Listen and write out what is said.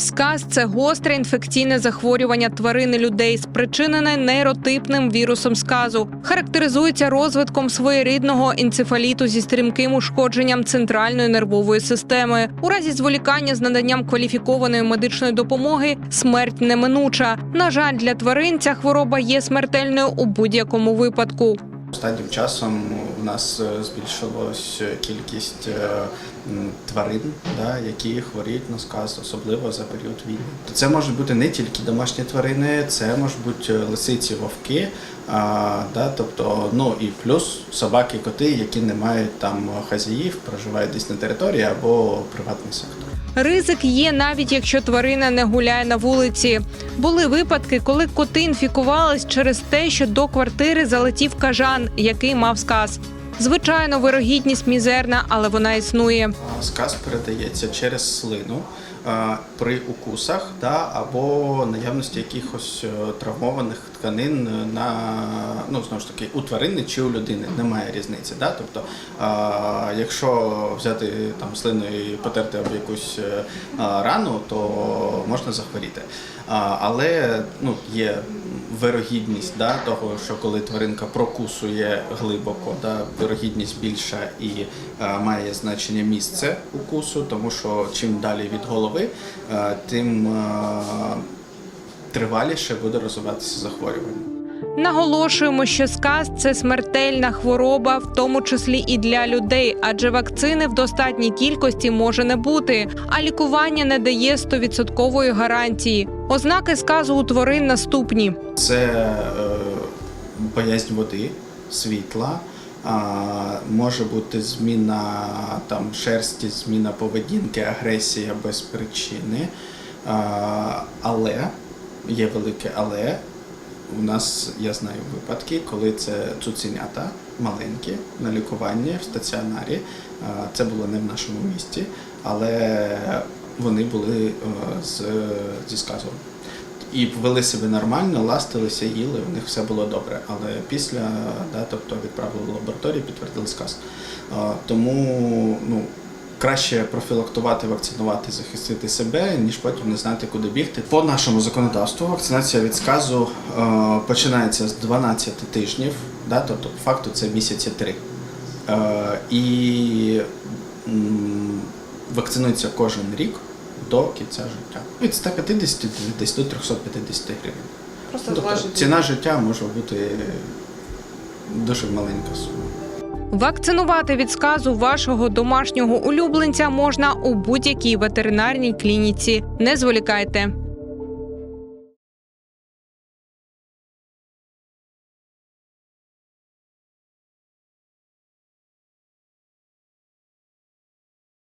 Сказ це гостре інфекційне захворювання тварин і людей, спричинене нейротипним вірусом сказу. Характеризується розвитком своєрідного енцефаліту зі стрімким ушкодженням центральної нервової системи. У разі зволікання з наданням кваліфікованої медичної допомоги смерть неминуча. На жаль, для тварин ця хвороба є смертельною у будь-якому випадку. Останнім часом у нас е, збільшилась кількість е, тварин, да, які хворіють на сказ, особливо за період війни. Це можуть бути не тільки домашні тварини, це можуть бути лисиці, вовки, а, да, тобто, ну і плюс собаки, коти, які не мають там хазяїв, проживають десь на території або приватний сектор. Ризик є навіть якщо тварина не гуляє на вулиці. Були випадки, коли коти інфікувались через те, що до квартири залетів кажан, який мав сказ. Звичайно, вирогідність мізерна, але вона існує. Сказ передається через слину при укусах да, або наявності якихось е, травмованих тканин на ну знову ж таки у тварини чи у людини немає різниці. Да? Тобто, а, якщо взяти там слину і потерти об якусь е, а, рану, то можна захворіти. А, але ну, є вирогідність да, того, що коли тваринка прокусує глибоко, да, вирогідність більша і е, має значення місце укусу, тому що чим далі від голови, е, тим е, триваліше буде розвиватися захворювання. Наголошуємо, що сказ це смертельна хвороба, в тому числі і для людей, адже вакцини в достатній кількості може не бути, а лікування не дає 100% гарантії. Ознаки сказу у тварин наступні: Це е, боязнь води, світла. Може бути зміна там шерсті, зміна поведінки, агресія без причини. Але є велике але. У нас я знаю випадки, коли це цуценята маленькі на лікуванні в стаціонарі. Це було не в нашому місті, але вони були е, з, зі сказом. І вели себе нормально, ластилися, їли, у них все було добре. Але після, да, тобто відправили в лабораторію, підтвердили сказ. Тому ну, краще профілактувати, вакцинувати, захистити себе, ніж потім не знати, куди бігти. По нашому законодавству вакцинація від сказу е, починається з 12 тижнів, да, тобто по факту це місяці три. Е, і вакцинується кожен рік до кінця життя. Від 150 десь до 350 гривень. Просто Тобто ціна життя може бути дуже маленька сума. Вакцинувати від сказу вашого домашнього улюбленця можна у будь-якій ветеринарній клініці. Не зволікайте.